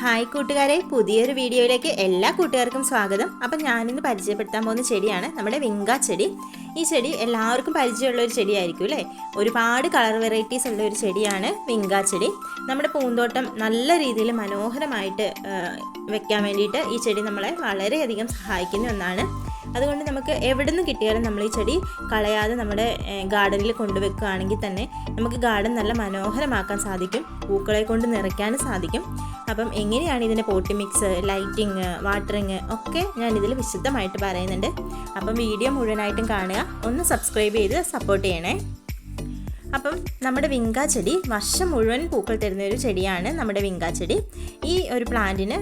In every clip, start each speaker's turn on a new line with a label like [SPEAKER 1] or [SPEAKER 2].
[SPEAKER 1] Hi കൂട്ടുകാരെ പുതിയൊരു വീഡിയോയിലേക്ക് എല്ലാ കൂട്ടുകാർക്കും സ്വാഗതം. അപ്പം ഞാനിന്ന് പരിചയപ്പെടുത്താൻ പോകുന്ന ചെടിയാണ് നമ്മുടെ വിങ്ക ചെടി. ഈ ചെടി എല്ലാവർക്കും പരിചയമുള്ള ഒരു ചെടിയായിരിക്കും അല്ലേ? ഒരുപാട് കളർ വെറൈറ്റീസ് ഉള്ള ഒരു ചെടിയാണ് വിങ്ക ചെടി. നമ്മുടെ പൂന്തോട്ടം നല്ല രീതിയിൽ മനോഹരമായിട്ട് വെക്കാൻ വേണ്ടിയിട്ട് ഈ ചെടി നമ്മളെ വളരെയധികം സഹായിക്കുന്ന ഒന്നാണ്. അതുകൊണ്ട് നമുക്ക് എവിടെ നിന്ന് കിട്ടിയാലും നമ്മൾ ഈ ചെടി കളയാതെ നമ്മുടെ ഗാർഡനിൽ കൊണ്ടുവെക്കുകയാണെങ്കിൽ തന്നെ നമുക്ക് ഗാർഡൻ നല്ല മനോഹരമാക്കാൻ സാധിക്കും പൂക്കളെ കൊണ്ട് നിറയ്ക്കാനും സാധിക്കും. അപ്പം എങ്ങനെയാണ് ഇതിന്റെ പോട്ടി മിക്സ് ലൈറ്റിങ് വാട്ടറിങ് ഒക്കെ ഞാൻ ഇതിൽ വിശദമായിട്ട് പറയുന്നുണ്ട്. അപ്പം വീഡിയോ മുഴുവനായിട്ടും കാണുക ഒന്ന് സബ്സ്ക്രൈബ് ചെയ്ത് സപ്പോർട്ട് ചെയ്യണേ. അപ്പം നമ്മുടെ വിങ്ക ചെടി വർഷം മുഴുവൻ പൂക്കൾ തരുന്ന ഒരു ചെടിയാണ് നമ്മുടെ വിങ്ക ചെടി. ഈ ഒരു പ്ലാന്റിന്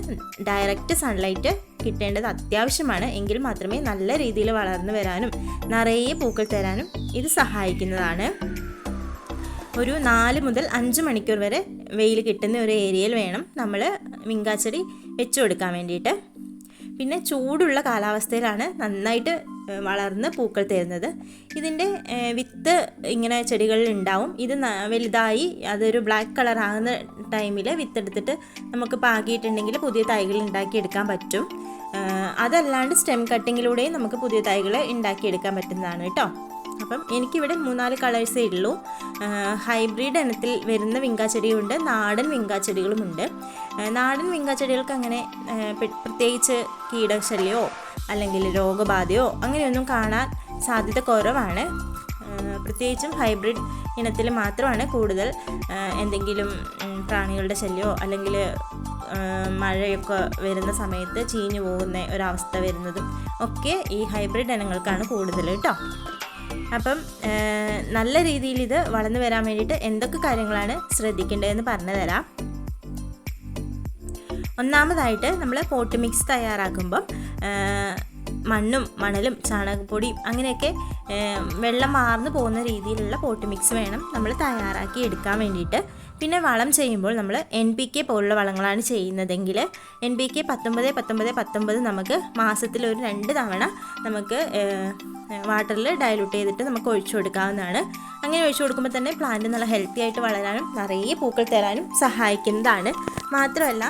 [SPEAKER 1] ഡയറക്റ്റ് സൺലൈറ്റ് കിട്ടേണ്ടത് അത്യാവശ്യമാണ്. എങ്കിൽ മാത്രമേ നല്ല രീതിയിൽ വളർന്നു വരാനും നിറയെ പൂക്കൾ തരാനും ഇത് സഹായിക്കുന്നതാണ്. ഒരു നാല് മുതൽ അഞ്ച് മണിക്കൂർ വരെ വെയിൽ കിട്ടുന്ന ഒരു ഏരിയയിൽ വേണം നമ്മൾ മിങ്കാച്ചെടി വെച്ചു കൊടുക്കാൻ വേണ്ടിയിട്ട്. പിന്നെ ചൂടുള്ള കാലാവസ്ഥയിലാണ് നന്നായിട്ട് വളർന്ന് പൂക്കൾ തരുന്നത്. ഇതിന്റെ വിത്ത് ഇങ്ങനെ ചെടികളിൽ ഉണ്ടാവും. ഇത് വലുതായി അതൊരു ബ്ലാക്ക് കളർ ആകുന്ന ടൈമിൽ വിത്തെടുത്തിട്ട് നമുക്ക് പാകിയിട്ടുണ്ടെങ്കിൽ പുതിയ തൈകൾ ഉണ്ടാക്കിയെടുക്കാൻ പറ്റും. അതല്ലാണ്ട് സ്റ്റെം കട്ടിങ്ങിലൂടെയും നമുക്ക് പുതിയ തൈകൾ ഉണ്ടാക്കിയെടുക്കാൻ പറ്റുന്നതാണ് കേട്ടോ. അപ്പം എനിക്കിവിടെ മൂന്നാൽ കളേഴ്സേ ഉള്ളൂ. ഹൈബ്രിഡ് ഇനത്തിൽ വരുന്ന വിങ്കാച്ചെടിയുണ്ട് നാടൻ വിങ്കാച്ചെടികളുമുണ്ട്. നാടൻ വിങ്കാച്ചെടികൾക്ക് അങ്ങനെ പ്രത്യേകിച്ച് കീടശല്യമോ അല്ലെങ്കിൽ രോഗബാധയോ അങ്ങനെയൊന്നും കാണാൻ സാധ്യത കുറവാണ്. പ്രത്യേകിച്ചും ഹൈബ്രിഡ് ഇനത്തിൽ മാത്രമാണ് കൂടുതൽ എന്തെങ്കിലും പ്രാണികളുടെ ശല്യമോ അല്ലെങ്കിൽ മഴയൊക്കെ വരുന്ന സമയത്ത് ചീഞ്ഞു പോകുന്ന ഒരവസ്ഥ വരുന്നതും ഒക്കെ ഈ ഹൈബ്രിഡ് ഇനങ്ങൾക്കാണ് കൂടുതൽ കേട്ടോ. അപ്പം നല്ല രീതിയിൽ ഇത് വളർന്നു വരാൻ വേണ്ടിയിട്ട് എന്തൊക്കെ കാര്യങ്ങളാണ് ശ്രദ്ധിക്കേണ്ടതെന്ന് പറഞ്ഞു തരാം. ഒന്നാമതായിട്ട് നമ്മൾ പോട്ട് മിക്സ് തയ്യാറാക്കുമ്പം മണ്ണും മണലും ചാണകപ്പൊടിയും അങ്ങനെയൊക്കെ വെള്ളം മാർന്നു പോകുന്ന രീതിയിലുള്ള പോട്ട് മിക്സ് വേണം നമ്മൾ തയ്യാറാക്കി എടുക്കാൻ വേണ്ടിയിട്ട്. പിന്നെ വളം ചെയ്യുമ്പോൾ നമ്മൾ എൻ പി കെ പോലുള്ള വളങ്ങളാണ് ചെയ്യുന്നതെങ്കിൽ എൻ പി കെ പത്തൊമ്പത് പത്തൊമ്പത് പത്തൊമ്പത് നമുക്ക് മാസത്തിൽ ഒരു രണ്ട് തവണ നമുക്ക് വാട്ടറിൽ ഡയലൂട്ട് ചെയ്തിട്ട് നമുക്ക് ഒഴിച്ചു കൊടുക്കാവുന്നതാണ്. അങ്ങനെ ഒഴിച്ചു കൊടുക്കുമ്പോൾ തന്നെ പ്ലാന്റ് നല്ല ഹെൽത്തി ആയിട്ട് വളരാനും നിറയെ പൂക്കൾ തരാനും സഹായിക്കുന്നതാണ്. മാത്രമല്ല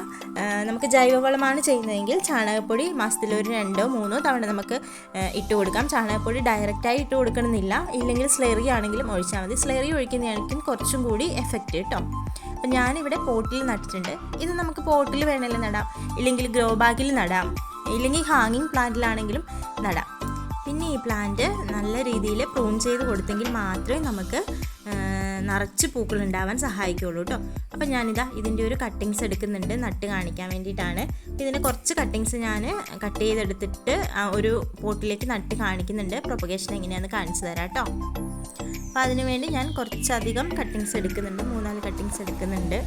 [SPEAKER 1] നമുക്ക് ജൈവവളമാണ് ചെയ്യുന്നതെങ്കിൽ ചാണകപ്പൊടി മാസത്തിൽ ഒരു രണ്ടോ മൂന്നോ തവണ നമുക്ക് ഇട്ട് കൊടുക്കാം. ചാണകപ്പൊടി ഡയറക്റ്റായി ഇട്ട് കൊടുക്കണമെന്നില്ല. ഇല്ലെങ്കിൽ സ്ലെറി ആണെങ്കിലും ഒഴിച്ചാൽ മതി. സ്ലെറി ഒഴിക്കുന്നതായിരിക്കും കുറച്ചും കൂടി എഫക്റ്റ് കേട്ടോ അപ്പം ഞാനിവിടെ പോട്ടിൽ നട്ടിട്ടുണ്ട്. ഇത് നമുക്ക് പോട്ടിൽ വേണമെങ്കിലും നടാം. ഇല്ലെങ്കിൽ ഗ്രോ ബാഗിൽ നടാം. ഇല്ലെങ്കിൽ ഹാങ്ങിങ് പ്ലാന്റിലാണെങ്കിലും നടാം. പിന്നെ ഈ പ്ലാന്റ് നല്ല രീതിയിൽ പ്രൂൺ ചെയ്ത് കൊടുത്തെങ്കിൽ മാത്രമേ നമുക്ക് നിറച്ച് പൂക്കൾ ഉണ്ടാവാൻ സഹായിക്കുള്ളൂ കേട്ടോ. അപ്പം ഞാനിതാ ഇതിന്റെ ഒരു കട്ടിങ്സ് എടുക്കുന്നുണ്ട്. നട്ട് കാണിക്കാൻ വേണ്ടിയിട്ടാണ്. ഇതിന്റെ കുറച്ച് കട്ടിങ്സ് ഞാൻ കട്ട് ചെയ്തെടുത്തിട്ട് ഒരു പോട്ടിലേക്ക് നട്ട് കാണിക്കുന്നുണ്ട്. പ്രൊപ്പഗേഷൻ എങ്ങനെയാണെന്ന് കാണിച്ചു തരാം കേട്ടോ. അപ്പോൾ അതിനുവേണ്ടി ഞാൻ കുറച്ചധികം കട്ടിങ്സ് എടുക്കുന്നുണ്ട്. മൂന്നാൽ കട്ടിങ്സ് എടുക്കുന്നുണ്ട്.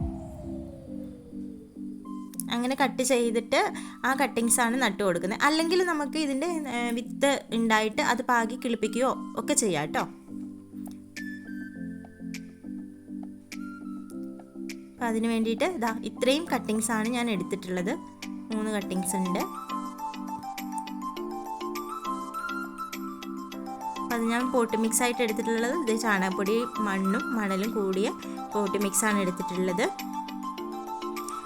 [SPEAKER 1] അങ്ങനെ കട്ട് ചെയ്തിട്ട് ആ കട്ടിങ്സ് ആണ് നട്ടു കൊടുക്കുന്നത്. അല്ലെങ്കിൽ നമുക്ക് ഇതിന്റെ വിത്ത് ഉണ്ടായിട്ട് അത് പാകി കിളിപ്പിക്കുകയോ ഒക്കെ ചെയ്യാം കേട്ടോ. അപ്പം അതിന് വേണ്ടിയിട്ട് ഇതാ ഇത്രയും കട്ടിങ്സ് ആണ് ഞാൻ എടുത്തിട്ടുള്ളത്. മൂന്ന് കട്ടിങ്സ് ഉണ്ട്. അത് ഞാൻ പോട്ട് മിക്സ് ആയിട്ട് എടുത്തിട്ടുള്ളത്. ഇത് ചാണകപ്പൊടി മണ്ണും മണലും കൂടിയ പോട്ട് മിക്സ് ആണ് എടുത്തിട്ടുള്ളത്.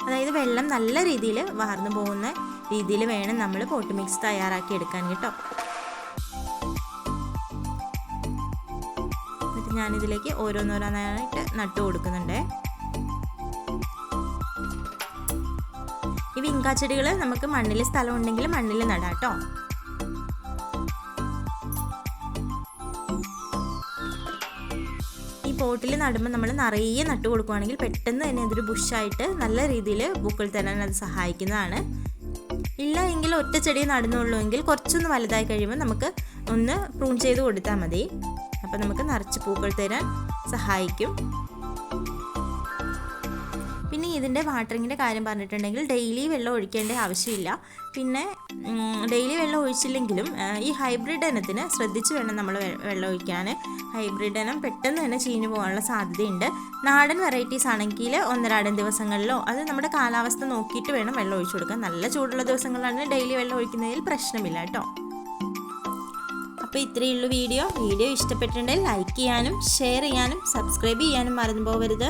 [SPEAKER 1] അതായത് വെള്ളം നല്ല രീതിയിൽ വാർന്നു പോകുന്ന രീതിയിൽ വേണം നമ്മൾ പോട്ട് മിക്സ് തയ്യാറാക്കി എടുക്കാൻ കേട്ടോ. എന്നിട്ട് ഞാനിതിലേക്ക് ഓരോന്നോരോന്നായിട്ട് നട്ടു കൊടുക്കുന്നുണ്ട്. ഈ വിങ്കാച്ചെടികൾ നമുക്ക് മണ്ണിൽ സ്ഥലം ഉണ്ടെങ്കിൽ മണ്ണിൽ നടാം കേട്ടോ. പോട്ടിൽ നടുമ്പോൾ നമ്മൾ നിറയെ നട്ടു കൊടുക്കുകയാണെങ്കിൽ പെട്ടെന്ന് തന്നെ ഇതൊരു ബുഷായിട്ട് നല്ല രീതിയിൽ പൂക്കൾ തരാൻ അത് സഹായിക്കുന്നതാണ്. ഇല്ല എങ്കിൽ ഒറ്റ ചെടി നടുന്നുള്ളൂ എങ്കിൽ കുറച്ചൊന്ന് വലുതായി കഴിയുമ്പോൾ നമുക്ക് ഒന്ന് പ്രൂൺ ചെയ്ത് കൊടുത്താൽ മതി. അപ്പോൾ നമുക്ക് നിറച്ച് പൂക്കൾ തരാൻ സഹായിക്കും. ഇതിന്റെ വാട്ടറിങ്ങിന്റെ കാര്യം പറഞ്ഞിട്ടുണ്ടെങ്കിൽ ഡെയിലി വെള്ളം ഒഴിക്കേണ്ട ആവശ്യമില്ല. പിന്നെ ഡെയിലി വെള്ളം ഒഴിച്ചില്ലെങ്കിലും ഈ ഹൈബ്രിഡ് ഇനത്തിന് ശ്രദ്ധിച്ച് വേണം നമ്മൾ വെള്ളം ഒഴിക്കാൻ. ഹൈബ്രിഡ് ഇനം പെട്ടെന്ന് തന്നെ ചീഞ്ഞു പോകാനുള്ള സാധ്യതയുണ്ട്. നാടൻ വെറൈറ്റീസ് ആണെങ്കിൽ ഒന്നരാടൻ ദിവസങ്ങളിലോ അത് നമ്മുടെ കാലാവസ്ഥ നോക്കിയിട്ട് വേണം വെള്ളം ഒഴിച്ചു കൊടുക്കാൻ. നല്ല ചൂടുള്ള ദിവസങ്ങളിലാണ് ഡെയിലി വെള്ളം ഒഴിക്കുന്നതിൽ പ്രശ്നമില്ല കേട്ടോ. അപ്പോൾ ഇത്രയേ ഉള്ളൂ വീഡിയോ. വീഡിയോ ഇഷ്ടപ്പെട്ടിട്ടുണ്ടെങ്കിൽ ലൈക്ക് ചെയ്യാനും ഷെയർ ചെയ്യാനും സബ്സ്ക്രൈബ് ചെയ്യാനും മറന്നു പോകരുത്.